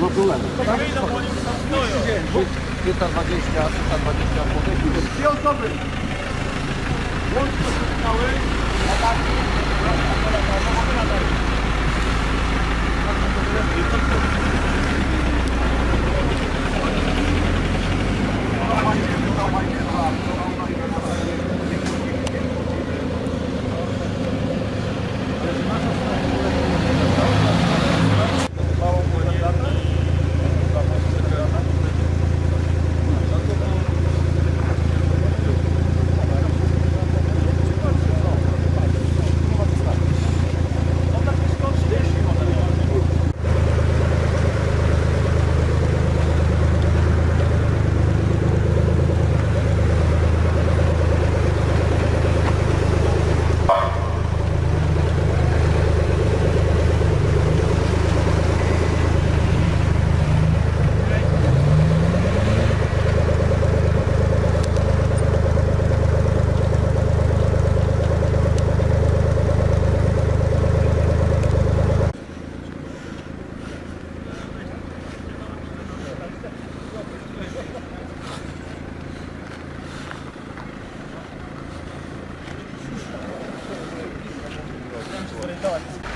No problemu. 320, 320 zł. Dwie osoby. Łącznie zostały. North.